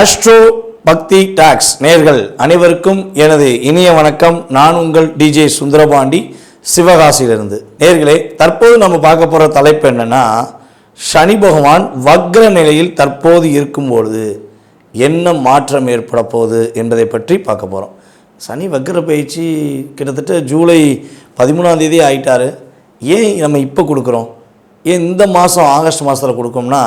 Astro பக்தி tax நேர்கள் அனைவருக்கும் எனது இனிய வணக்கம். நான் உங்கள் டிஜே சுந்தரபாண்டி சிவகாசியிலிருந்து. நேர்களே தற்போது நம்ம பார்க்க போகிற தலைப்பு என்னென்னா சனி பகவான் வக்ர நிலையில் தற்போது இருக்கும் பொழுது என்ன மாற்றம் ஏற்பட போகுது என்பதை பற்றி பார்க்க போகிறோம் சனி வக்ர பயிற்சி கிட்டத்தட்ட ஜூலை பதிமூணாம் தேதி ஆயிட்டாரு. ஏன் நம்ம இப்போ கொடுக்குறோம்? இந்த மாதம் ஆகஸ்ட் மாதத்தில் கொடுக்கோம்னா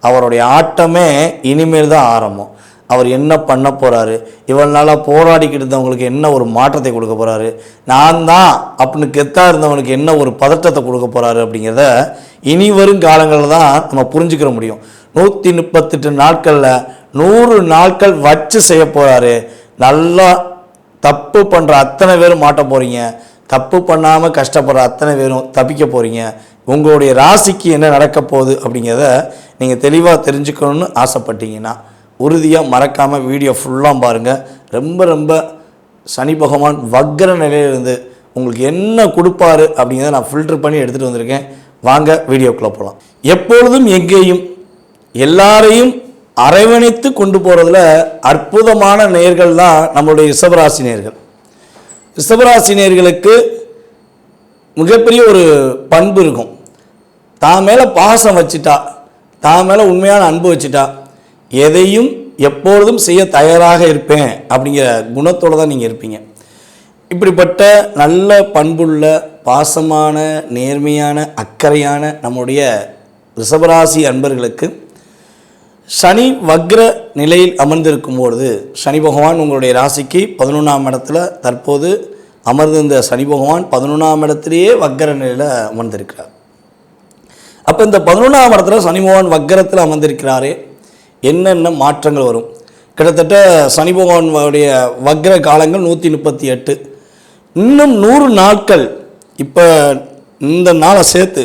அவருடைய ஆட்டமே இனிமேல் தான் ஆரம்பம். அவர் என்ன பண்ண போகிறாரு இவ்வளோ நாளாக போராடிக்கிட்டு இருந்தவங்களுக்கு என்ன ஒரு மாற்றத்தை கொடுக்க போகிறாரு நான் தான் அப்படின்னு கெத்தாக இருந்தவனுக்கு என்ன ஒரு பதட்டத்தை கொடுக்க போகிறாரு அப்படிங்கிறத இனி வரும் காலங்களில் தான் நம்ம புரிஞ்சுக்கிற முடியும். நூற்றி முப்பத்தெட்டு நாட்களில் நூறு நாட்கள் வச்சு செய்ய போகிறாரு நல்லா தப்பு பண்ணுற அத்தனை பேரும் மாட்ட போகிறீங்க தப்பு பண்ணாமல் கஷ்டப்படுற அத்தனை பேரும் தப்பிக்க போகிறீங்க உங்களுடைய ராசிக்கு என்ன நடக்க போகுது அப்படிங்கிறத நீங்கள் தெளிவாக தெரிஞ்சுக்கணும்னு ஆசைப்பட்டீங்கன்னா உறுதியாக மறக்காமல் வீடியோ ஃபுல்லாக பாருங்கள் ரொம்ப ரொம்ப சனி பகவான் வக்ர நிலையிலிருந்து உங்களுக்கு என்ன கொடுப்பாரு அப்படிங்கிறத நான் ஃபில்டர் பண்ணி எடுத்துகிட்டு வந்திருக்கேன். வாங்க வீடியோக்குள்ளே போகலாம் எப்பொழுதும் எங்கேயும் எல்லாரையும் அரவணைத்து கொண்டு போகிறதுல அற்புதமான நேர்கள் தான் நம்மளுடைய ரிஷபராசி நேர்கள். ரிஷபராசி நேர்களுக்கு மிகப்பெரிய ஒரு பண்பு இருக்கும். தான் மேலே பாசம் வச்சுட்டா தான் மேலே உண்மையான அன்பு வச்சுட்டா எதையும் எப்பொழுதும் செய்ய தயாராக இருப்பேன் அப்படிங்கிற குணத்தோடு தான் நீங்கள் இருப்பீங்க. இப்படிப்பட்ட நல்ல பண்புள்ள பாசமான நேர்மையான அக்கறையான நம்முடைய ரிஷபராசி அன்பர்களுக்கு சனி வக்ர நிலையில் அமர்ந்திருக்கும் பொழுது சனி பகவான் உங்களுடைய ராசிக்கு பதினொன்றாம் இடத்துல தற்போது அமர்ந்திருந்த சனி பகவான் பதினொன்றாம் இடத்திலேயே வக்ர நிலையில் அமர்ந்திருக்கிறார். அப்போ இந்த பதினொன்றாம் இடத்துல சனி பகவான் வக்கரத்தில் அமர்ந்திருக்கிறாரே என்னென்ன மாற்றங்கள் வரும்? கிட்டத்தட்ட சனி பகவானுடைய வக்ர காலங்கள் நூற்றி முப்பத்தி எட்டு. இன்னும் நூறு நாட்கள் இப்போ இந்த நாளை சேர்த்து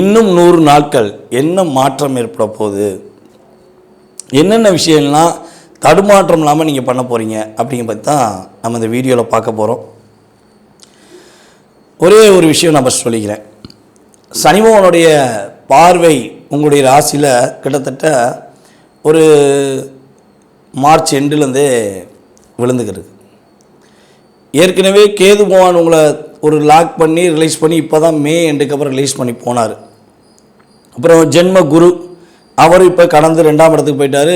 இன்னும் நூறு நாட்கள் என்ன மாற்றம் ஏற்பட போகுது? என்னென்ன விஷயம்லாம் தடுமாற்றம் இல்லாமல் நீங்கள் பண்ண போகிறீங்க அப்படிங்க பற்றி தான் நம்ம இந்த வீடியோவில் பார்க்க போகிறோம் ஒரே ஒரு விஷயம் நான் ஃபஸ்ட் சொல்லிக்கிறேன். சனிமோகனுடைய பார்வை உங்களுடைய ராசியில் கிட்டத்தட்ட ஒரு மார்ச் எண்டுலேருந்தே விழுந்துக்கிறது ஏற்கனவே கேது பகவான் உங்களை ஒரு லாக் பண்ணி ரிலீஸ் பண்ணி இப்போ தான் மே எண்டுக்கு அப்புறம் ரிலீஸ் பண்ணி போனார். அப்புறம் ஜென்ம குரு அவர் இப்போ கடந்து ரெண்டாம் இடத்துக்கு போயிட்டார்.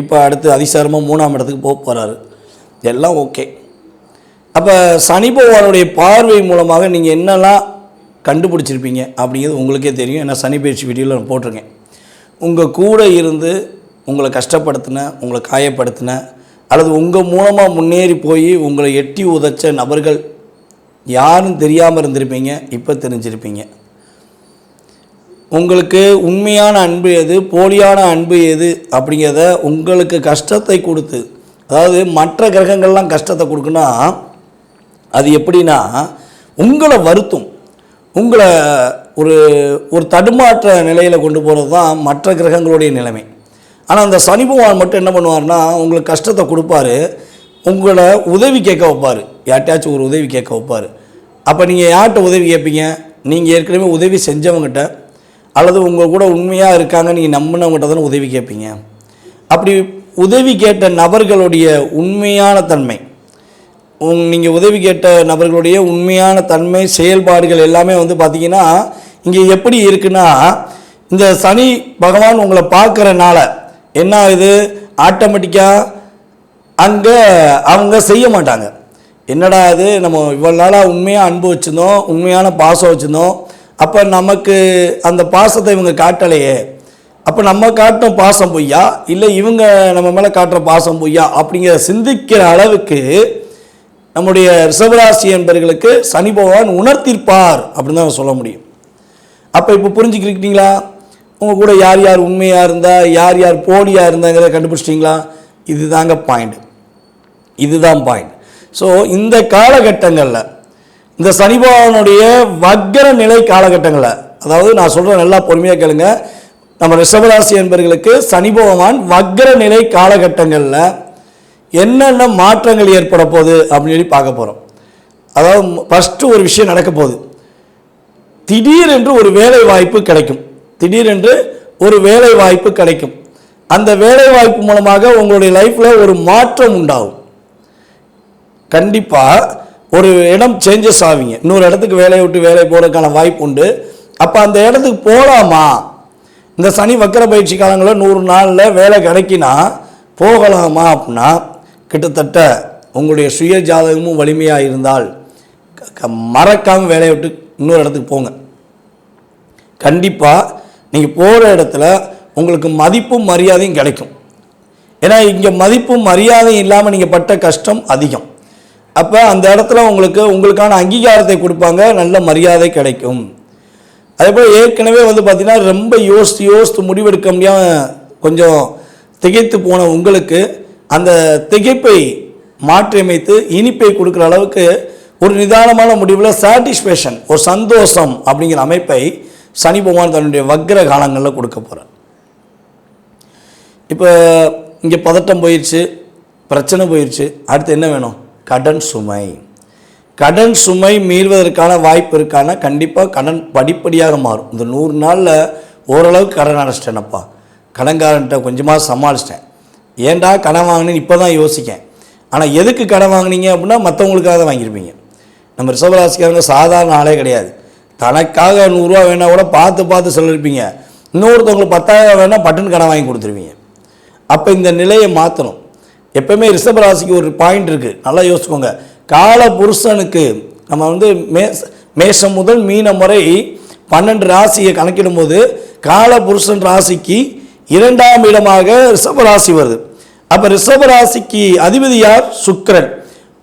இப்போ அடுத்து அதிசாரமாக மூணாம் இடத்துக்கு போக போகிறாரு எல்லாம் ஓகே. அப்போ சனி பகவானுடைய பார்வை மூலமாக நீங்கள் என்னெல்லாம் கண்டுபிடிச்சிருப்பீங்க அப்படிங்கிறது உங்களுக்கே தெரியும். ஏன்னா சனி பயிற்சி வீடியோவில் நான் போட்டிருக்கேன். உங்கள் கூட இருந்து உங்களை கஷ்டப்படுத்தின உங்களை காயப்படுத்தின அல்லது உங்கள் மூலமாக முன்னேறி போய் உங்களை எட்டி உதைச்ச நபர்கள் யாரும் தெரியாமல் இருந்திருப்பீங்க. இப்போ தெரிஞ்சிருப்பீங்க. உங்களுக்கு உண்மையான அன்பு எது? போலியான அன்பு எது? அப்படிங்கிறத உங்களுக்கு கஷ்டத்தை கொடுத்து அதாவது மற்ற கிரகங்கள்லாம் கஷ்டத்தை கொடுக்குன்னா அது எப்படின்னா உங்களை வருத்தும். உங்களை ஒரு ஒரு தடுமாற்ற நிலையில் கொண்டு போகிறது தான் மற்ற கிரகங்களுடைய நிலைமை. ஆனால் அந்த சனி பகவான் மட்டும் என்ன பண்ணுவார்னா உங்களுக்கு கஷ்டத்தை கொடுப்பாரு. உங்களை உதவி கேட்க வைப்பார். யார்ட்டையாச்சும் ஒரு உதவி கேட்க வைப்பார். அப்போ நீங்கள் யார்கிட்ட உதவி கேட்பீங்க? நீங்கள் ஏற்கனவே உதவி செஞ்சவங்ககிட்ட அல்லது உங்கள் கூட உண்மையாக இருக்காங்க நீங்கள் நம்பினவங்ககிட்ட தானே உதவி கேட்பீங்க. அப்படி உதவி கேட்ட நபர்களுடைய உண்மையான தன்மை. உங் நீங்கள் உதவி கேட்ட நபர்களுடைய உண்மையான தன்மை செயல்பாடுகள் எல்லாமே வந்து பார்த்திங்கன்னா இங்கே எப்படி இருக்குன்னா இந்த சனி பகவான் உங்களை பார்க்குறனால என்ன ஆகுது? ஆட்டோமேட்டிக்காக அங்கே அவங்க செய்ய மாட்டாங்க. என்னடா இது? நம்ம இவ்வளோ நாளாக உண்மையாக அன்பு வச்சுருந்தோம் உண்மையான பாசம் வச்சுருந்தோம் அப்போ நமக்கு அந்த பாசத்தை இவங்க காட்டலையே. அப்போ நம்ம காட்டும் பாசம் பொய்யா? இல்லை இவங்க நம்ம மேலே காட்டுற பாசம் பொய்யா? அப்படிங்கிற சிந்திக்கிற அளவுக்கு நம்முடைய ரிஷபராசி என்பர்களுக்கு சனி பகவான் உணர்த்திருப்பார் அப்படின்னு தான் சொல்ல முடியும். அப்போ இப்போ புரிஞ்சுக்கிட்டீங்களா உங்கள் கூட யார் யார் உண்மையாக இருந்தால் யார் யார் போலியாக இருந்தாங்கிறத கண்டுபிடிச்சிட்டிங்களா? இதுதாங்க பாயிண்ட் இதுதான் பாயிண்ட் ஸோ இந்த காலகட்டங்களில் இந்த சனி பகவானுடைய நிலை காலகட்டங்களில் அதாவது நான் சொல்கிறேன் நல்லா பொறுமையாக கேளுங்க. நம்ம ரிஷபராசி என்பர்களுக்கு சனி பகவான் நிலை காலகட்டங்களில் என்னென்ன மாற்றங்கள் ஏற்பட போகுது அப்படின்னு சொல்லி பார்க்க போகிறோம் அதாவது ஃபஸ்ட்டு ஒரு விஷயம் நடக்க போகுது. திடீரென்று ஒரு வேலை வாய்ப்பு கிடைக்கும். திடீரென்று ஒரு வேலை வாய்ப்பு கிடைக்கும். அந்த வேலை வாய்ப்பு மூலமாக உங்களுடைய லைஃப்பில் ஒரு மாற்றம் உண்டாகும். கண்டிப்பாக ஒரு இடம் சேஞ்சஸ் ஆவீங்க. இன்னொரு இடத்துக்கு வேலையை விட்டு வேலை போகிறதுக்கான வாய்ப்பு உண்டு. அப்போ அந்த இடத்துக்கு போகலாமா இந்த சனி வக்கர பயிற்சி காலங்களில் நூறு நாளில் வேலை கிடைக்கினா போகலாமா அப்படின்னா கிட்டத்தட்ட உங்களுடைய சுய ஜாதகமும் வலிமையாக இருந்தால் மறக்காமல் வேலையை விட்டு இன்னொரு இடத்துக்கு போங்க. கண்டிப்பாக நீங்கள் போகிற இடத்துல உங்களுக்கு மதிப்பும் மரியாதையும் கிடைக்கும். ஏன்னா இங்கே மதிப்பும் மரியாதையும் இல்லாமல் நீங்கள் பட்ட கஷ்டம் அதிகம். அப்போ அந்த இடத்துல உங்களுக்கு உங்களுக்கான அங்கீகாரத்தை கொடுப்பாங்க நல்ல மரியாதை கிடைக்கும். அதே போல் ஏற்கனவே வந்து பார்த்திங்கன்னா ரொம்ப யோசித்து யோசித்து முடிவெடுக்க முடியாமல் கொஞ்சம் திகைத்து போன உங்களுக்கு அந்த திகைப்பை மாற்றியமைத்து இனிப்பை கொடுக்குற அளவுக்கு ஒரு நிதானமான முடிவில் சாட்டிஸ்ஃபேக்ஷன் ஒரு சந்தோஷம் அப்படிங்கிற அமைப்பை சனி பகவான் தன்னுடைய வக்ர காலங்களில் கொடுக்க போகிறார் இப்போ இங்கே பதட்டம் போயிடுச்சு பிரச்சனை போயிடுச்சு அடுத்து என்ன வேணும்? கடன் சுமை. கடன் சுமை மீள்வதற்கான வாய்ப்பு இருக்கான? கண்டிப்பாக கடன் படிப்படியாக மாறும். இந்த நூறு நாளில் ஓரளவுக்கு கடன் அடைச்சிட்டேனப்பா கடன்காரன்ட்ட கொஞ்சமாக சமாளிச்சிட்டேன். ஏன்டா கடன் வாங்கினேன்னு இப்போ தான் யோசிக்கேன். ஆனால் எதுக்கு கடன் வாங்குனீங்க அப்படின்னா மற்றவங்களுக்காக தான் வாங்கியிருப்பீங்க. நம்ம ரிசர்வராசிக்காரங்க சாதாரண ஆளே கிடையாது. தனக்காக நூறுரூவா வேணால் கூட பார்த்து பார்த்து சொல்லியிருப்பீங்க இன்னொருத்தவங்களுக்கு பத்தாயிரம் வேணால் பட்டன் கடன் வாங்கி கொடுத்துருவீங்க. அப்போ இந்த நிலையை மாற்றணும் எப்பவுமே ரிஷப ராசிக்கு ஒரு பாயிண்ட் இருக்குது நல்லா யோசிச்சுக்கோங்க கால புருஷனுக்கு நம்ம வந்து மே மேஷம் முதல் மீன முறை பன்னெண்டு ராசியை கணக்கிடும்போது கால புருஷன் ராசிக்கு இரண்டாம் இடமாக ரிஷப ராசி வருது. அப்போ ரிஷப ராசிக்கு அதிபதி யார்?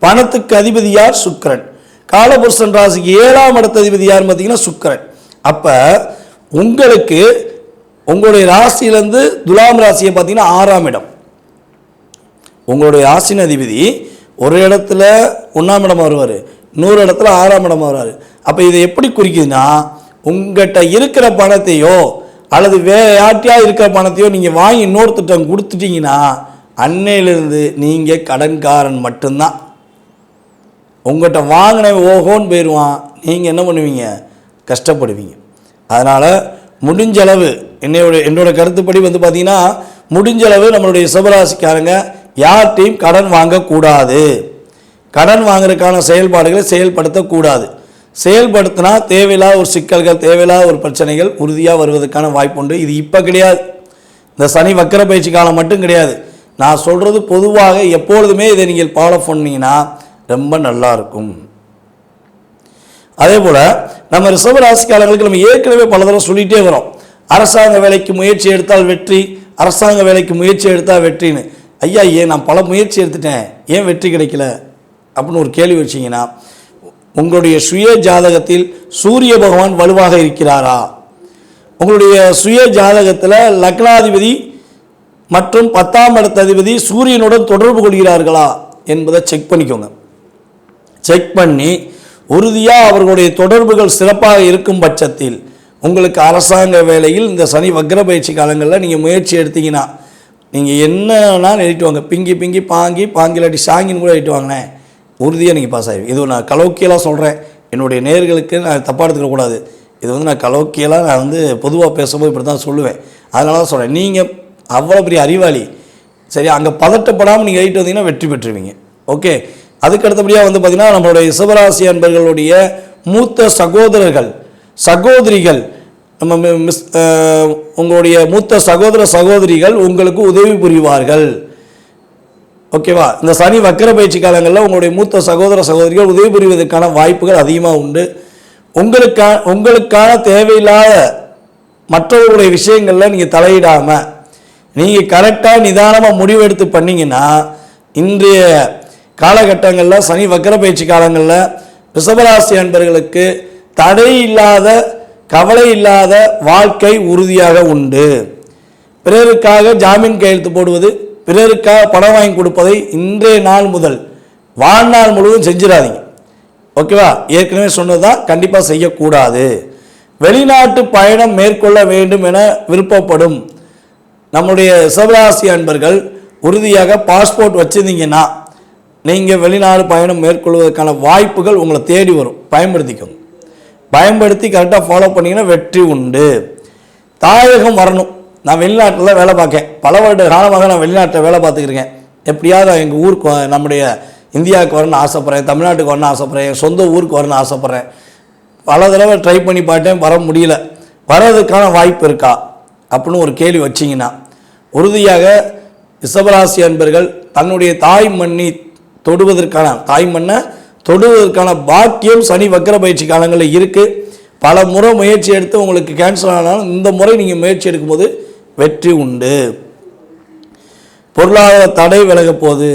பணத்துக்கு அதிபதி யார்? சுக்கிரன். காலபுருஷன் ராசிக்கு ஏழாம் இடத்த அதிபதி யார் பார்த்தீங்கன்னா சுக்கரன். அப்போ உங்களுக்கு உங்களுடைய ராசியிலேருந்து துலாம் ராசியை பார்த்தீங்கன்னா ஆறாம் இடம். உங்களுடைய ராசின் அதிபதி ஒரு இடத்துல ஒன்றாம் இடம் வருவார் நூறு இடத்துல ஆறாம் இடம் வருவார். அப்போ இதை எப்படி குறிக்குதுன்னா உங்கள்கிட்ட இருக்கிற பணத்தையோ அல்லது வேறு யார்ட்டையா இருக்கிற பணத்தையோ நீங்கள் வாங்கி இன்னொருத்திட்டம் கொடுத்துட்டீங்கன்னா அன்னையிலிருந்து நீங்கள் கடன்காரன் மட்டும்தான். உங்கள்கிட்ட வாங்கின ஓஹோன்னு போயிடுவான். நீங்கள் என்ன பண்ணுவீங்க? கஷ்டப்படுவீங்க. அதனால் முடிஞ்சளவு என்னையோட என்னோட என்னோட கருத்துப்படி வந்து பார்த்திங்கன்னா முடிஞ்சளவு நம்மளுடைய சிவராசிக்காரங்க யார்கிட்டையும் கடன் வாங்கக்கூடாது. கடன் வாங்குறதுக்கான செயல்பாடுகளை செயல்படுத்தக்கூடாது. செயல்படுத்தினா தேவையில்லாத ஒரு சிக்கல்கள் தேவையில்லாத ஒரு பிரச்சனைகள் உறுதியாக வருவதற்கான வாய்ப்பு உண்டு இது இப்போ கிடையாது. இந்த சனி வக்கர பயிற்சி காலம் மட்டும் கிடையாது. நான் சொல்கிறது பொதுவாக எப்பொழுதுமே இதை நீங்கள் ஃபாலோ பண்ணிங்கன்னா ரொம்ப நல்லா இருக்கும். அதே போல் நம்ம ரிசர்வ ராசிக்காரங்களுக்கு நம்ம ஏற்கனவே பல தடவை சொல்லிகிட்டே வரோம். அரசாங்க வேலைக்கு முயற்சி எடுத்தால் வெற்றி அரசாங்க வேலைக்கு முயற்சி எடுத்தால் வெற்றின்னு. ஐயா ஏன் நான் பல முயற்சி எடுத்துட்டேன். ஏன் வெற்றி கிடைக்கல? அப்படின்னு ஒரு கேள்வி வச்சிங்கன்னா உங்களுடைய சுய ஜாதகத்தில் சூரிய பகவான் வலுவாக இருக்கிறாரா? உங்களுடைய சுய ஜாதகத்தில் லக்னாதிபதி மற்றும் பத்தாம் இடத்த அதிபதி சூரியனுடன் தொடர்பு கொள்கிறார்களா என்பதை செக் பண்ணிக்கோங்க. செக் பண்ணி உறுதியாக அவர்களுடைய தொடர்புகள் சிறப்பாக இருக்கும் பட்சத்தில் உங்களுக்கு அரசாங்க வேலையில் இந்த சனி வக்ர பயிற்சி காலங்களில் நீங்கள் முயற்சி எடுத்தீங்கன்னா நீங்கள் என்னன்னா எழுதிட்டு வாங்க பிங்கி பிங்கி பாங்கி பாங்கிலாட்டி சாங்கின்னு கூட எழுதிட்டு உறுதியாக நீங்கள் பாஸ் ஆகிடுவீங்க இது நான் கலோக்கியலாக சொல்கிறேன் என்னுடைய நேர்களுக்கு நான் தப்பாக எடுத்துக்கக்கூடாது இது வந்து நான் கலோக்கியலாக நான் வந்து பொதுவாக பேசும்போது இப்படி தான் சொல்லுவேன். அதனால தான் சொல்கிறேன் நீங்கள் அவ்வளோ பெரிய அறிவாளி. சரி அங்கே பதட்டப்படாமல் நீங்கள் எழுதிட்டு வந்தீங்கன்னா வெற்றி பெற்றுவீங்க ஓகே? அதுக்கு அடுத்தபடியாக வந்து பார்த்திங்கன்னா நம்மளுடைய சிவராசி அன்பர்களுடைய மூத்த சகோதரர்கள் சகோதரிகள் நம்ம மி- மிஸ் உங்களுடைய மூத்த சகோதர சகோதரிகள் உங்களுக்கு உதவி புரிவார்கள். ஓகேவா? இந்த சனி வக்கர பயிற்சி காலங்களில் உங்களுடைய மூத்த சகோதர சகோதரிகள் உதவி புரிவதற்கான வாய்ப்புகள் அதிகமாக உண்டு. உங்களுக்கா உங்களுக்கான தேவையில்லாத மற்றவர்களுடைய விஷயங்களில் நீங்கள் தலையிடாமல் நீங்கள் கரெக்டாக நிதானமாக முடிவெடுத்து பண்ணிங்கன்னா இன்றைய காலகட்டங்களில் சனி வக்கர பயிற்சி காலங்களில் ரிஷபராசி அன்பர்களுக்கு தடை இல்லாத கவலை இல்லாத வாழ்க்கை உறுதியாக உண்டு. பிறருக்காக ஜாமீன் கையெழுத்து போடுவது பிறருக்காக பணம் வாங்கி கொடுப்பதை இன்றைய நாள் முதல் வாழ்நாள் முழுவதும் செஞ்சிடாதீங்க. ஓகேவா? ஏற்கனவே சொன்னதுதான் கண்டிப்பாக செய்யக்கூடாது. வெளிநாட்டு பயணம் மேற்கொள்ள வேண்டும் என விருப்பப்படும் நம்முடைய சிவராசி அன்பர்கள் உறுதியாக பாஸ்போர்ட் வச்சுருந்தீங்கன்னா நீங்கள் வெளிநாடு பயணம் மேற்கொள்வதற்கான வாய்ப்புகள் உங்களை தேடி வரும். பயன்படுத்திக்கோங்க. பயன்படுத்தி கரெக்டாக ஃபாலோ பண்ணிங்கன்னா வெற்றி உண்டு. தாயகம் வரணும். நான் வெளிநாட்டில் வேலை பார்க்கேன். பல வருட காலமாக நான் வெளிநாட்டில் வேலை பார்த்துக்கிருக்கேன் எப்படியாவது எங்கள் ஊருக்கு வ- நம்முடைய இந்தியாவுக்கு வரணும்னு ஆசைப்பட்றேன். தமிழ்நாட்டுக்கு வரணும்னு ஆசைப்பட்றேன். என் சொந்த ஊருக்கு வரணும்னு ஆசைப்பட்றேன். பல தடவை ட்ரை பண்ணி பார்த்தேன். வர முடியல. வர்றதுக்கான வாய்ப்பு இருக்கா? அப்படின்னு ஒரு கேள்வி வச்சிங்கன்னா உறுதியாக ரிஷபராசி அன்பர்கள் தன்னுடைய தாய் மண்ணி தொடுவதற்கான தாய் மண்ணை தொடுவதற்கான பாக்கியம் சனி வக்கர பயிற்சி காலங்களில் இருக்குது பல முறை முயற்சி எடுத்து உங்களுக்கு கேன்சல் ஆனாலும் இந்த முறை நீங்கள் முயற்சி எடுக்கும்போது வெற்றி உண்டு. பொருளாதார தடை விலகப்போகுது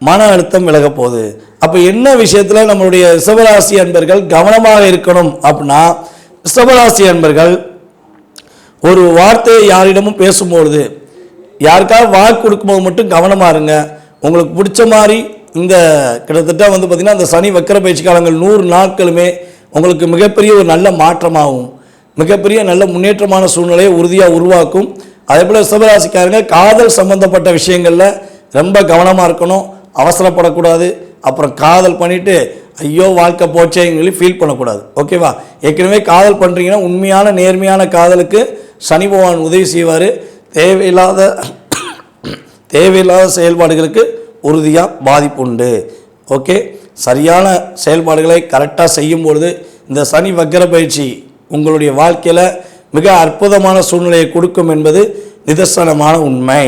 மன அழுத்தம் விலகப்போகுது அப்போ என்ன விஷயத்தில் நம்மளுடைய ரிஷபராசி அன்பர்கள் கவனமாக இருக்கணும் அப்படின்னா ரிஷபராசி அன்பர்கள் ஒரு வார்த்தையை யாரிடமும் பேசும்பொழுது யாருக்காவது வாக்கு கொடுக்கும்போது மட்டும் கவனமாக இருங்க. உங்களுக்கு பிடிச்ச மாதிரி இந்த கிட்டத்தட்ட வந்து பார்த்திங்கன்னா அந்த சனி வக்கர பயிற்சி காலங்கள் நூறு நாட்களுமே உங்களுக்கு மிகப்பெரிய ஒரு நல்ல மாற்றமாகும். மிகப்பெரிய நல்ல முன்னேற்றமான சூழ்நிலையை உறுதியாக உருவாக்கும். அதே போல் சிவராசிக்காரங்க காதல் சம்பந்தப்பட்ட விஷயங்களில் ரொம்ப கவனமாக இருக்கணும். அவசரப்படக்கூடாது. அப்புறம் காதல் பண்ணிவிட்டு ஐயோ வாழ்க்கை போச்சேன்னு சொல்லி ஃபீல் பண்ணக்கூடாது. ஓகேவா ஏற்கனவே காதல் பண்ணுறீங்கன்னா உண்மையான நேர்மையான காதலுக்கு சனி பகவான் உதவி செய்வார். தேவையில்லாத தேவையில்லாத செயல்பாடுகளுக்கு உறுதியாக பாதிப்பு உண்டு. ஓகே சரியான செயல்பாடுகளை கரெக்டாக செய்யும் பொழுது இந்த சனி வக்கர பயிற்சி உங்களுடைய வாழ்க்கையில் மிக அற்புதமான சூழ்நிலையை கொடுக்கும் என்பது நிதர்சனமான உண்மை.